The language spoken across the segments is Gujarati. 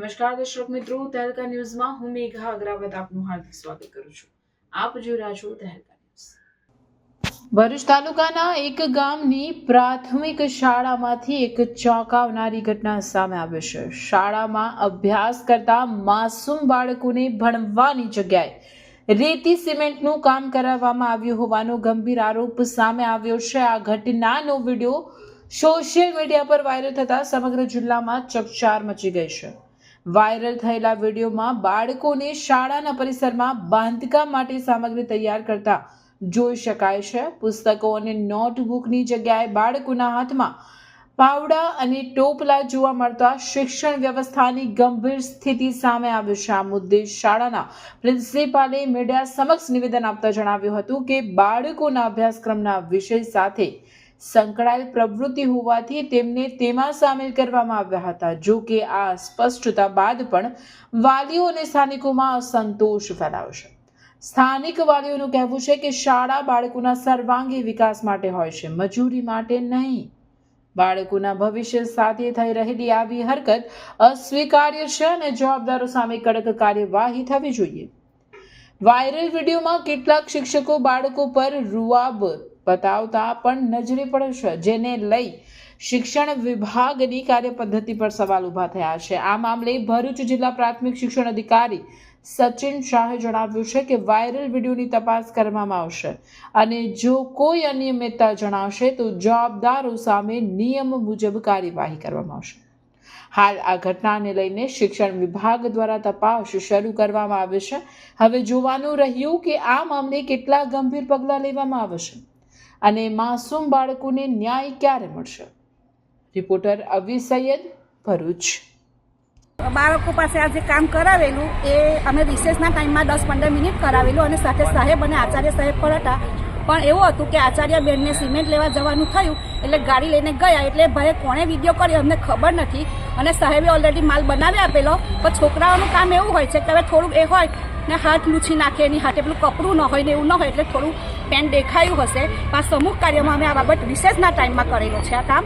નમસ્કાર દર્શક મિત્રો, તહેલકા ન્યૂઝમાં હું મેઘા અગ્રાવત આપનું હાર્દિક સ્વાગત કરું છું. આપ જોઈ રહ્યા છો તહેલકા ભરૂચ તાલુકાના એક ગામની પ્રાથમિક શાળામાંથી એક ચોંકાવનારી ઘટના સામે આવી છે. શાળામાં અભ્યાસ કરતા માસૂમ બાળકોને ભણવાની જગ્યાએ રેતી સિમેન્ટનું કામ કરાવવામાં આવ્યું હોવાનો ગંભીર આરોપ સામે આવ્યો છે. આ ઘટનાનો વીડિયો સોશિયલ મીડિયા પર વાયરલ થતા સમગ્ર જિલ્લામાં ચકચાર મચી ગઈ છે. વાયરલ થયેલા વિડીયોમાં બાળકોને શાળાના પરિસરમાં બાંધકામ માટે સામગ્રી તૈયાર કરતા જોઈ શકાય છે. પુસ્તકો અને નોટબુકની જગ્યાએ બાળકોના હાથમાં પાવડા અને ટોપલા જોવા મળતા શિક્ષણ વ્યવસ્થાની ગંભીર સ્થિતિ સામે આવી છે. આ મુદ્દે શાળાના પ્રિન્સિપાલે મીડિયા સમક્ષ નિવેદન આપતા જણાવ્યું હતું કે બાળકોના અભ્યાસક્રમના વિષય સાથે સંકળાયેલ પ્રવૃત્તિ હોવાથી તેમને તેમાં સામેલ કરવામાં આવ્યા હતા. જો કે આ સ્પષ્ટતા બાદ પણ વાલીઓ અને સ્થાનિકોમાં અસંતોષ ફેલાયો છે. સ્થાનિક વાલીઓનું કહેવું છે કે શાળા બાળકોના સર્વાંગી વિકાસ માટે હોય છે. મજૂરી માટે નહીં. બાળકોના ભવિષ્ય સાથે થઈ રહેલી આવી હરકત અસ્વીકાર્ય છે અને જવાબદારો સામે કડક કાર્યવાહી થવી જોઈએ. વાયરલ વિડીયોમાં કેટલાક શિક્ષકો બાળકો પર રૂઆબ બતાવતા પણ નજરે પડે છે, જેને લઈ શિક્ષણ વિભાગની કાર્યપદ્ધતિ પર સવાલ ઊભા થયા છે. આ મામલે ભરૂચ જિલ્લા પ્રાથમિક શિક્ષણ અધિકારી સચિન શાહે જણાવ્યું છે કે વાયરલ વિડીયોની તપાસ કરવામાં આવશે અને જો કોઈ અનિયમિતતા જણાશે તો જવાબદારો સામે નિયમ મુજબ કાર્યવાહી કરવામાં આવશે. હાલ આ ઘટનાને લઈને શિક્ષણ વિભાગ દ્વારા તપાસ શરૂ કરવામાં આવે છે. હવે જોવાનું રહ્યું કે આ મામલે કેટલા ગંભીર પગલાં લેવામાં આવશે અને માસૂમ બાળકોને ન્યાય ક્યારે મળશે? રિપોર્ટર અવી સૈયદ ભરૂચ. બાળકો પાસે આ જે કામ કરાવેલું, એ અમે રિસેસના ટાઈમમાં દસ પંદર મિનિટ કરાવેલું અને સાથે સાહેબ અને આચાર્ય સાહેબ પણ હતા. પણ એવું હતું કે આચાર્ય બેનને સિમેન્ટ લેવા જવાનું થયું, એટલે ગાડી લઈને ગયા, એટલે ભાઈ કોણે વીડિયો કર્યો અમને ખબર નથી. અને સાહેબે ઓલરેડી માલ બનાવી આપેલો, પણ છોકરાઓનું કામ એવું હોય છે કે હવે થોડુંક એ હોય ને હાથ લૂછી નાખે, એની હાથે પેલું કપડું ન હોય ને એવું ન હોય એટલે થોડું પેન દેખાયું હશે. પણ સમૂહ કાર્યમાં અમે આ બાબત વિશેષના ટાઈમમાં કરેલો છે આ કામ.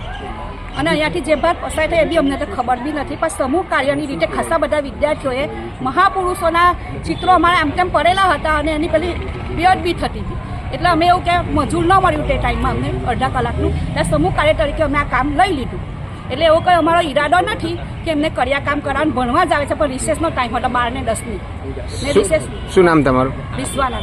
અને અહીંયાથી જે ભાગ પસાર થાય એ બી અમને તો ખબર બી નથી. પણ સમૂહ કાર્યની રીતે ખાસા બધા વિદ્યાર્થીઓએ મહાપુરુષોના ચિત્રો અમારા આમ તેમ પડેલા હતા અને એની પેલી બેડ બી થતી હતી. એટલે અમે એવું કે મજૂર ન મળ્યું તે ટાઈમમાં અમને અડધા કલાકનું. એટલે સમૂહ કાર્ય તરીકે અમે આ કામ લઈ લીધું. એટલે એવો કોઈ અમારો ઈરાદો નથી કે એમને કર્યા કામ કરાવવાનું ભણવા જ આવે છે પણ રિસેસનો ટાઈમ હતો બાર ને દસની. ને શું રિસેસ શું નામ તમારું? વિશ્વાના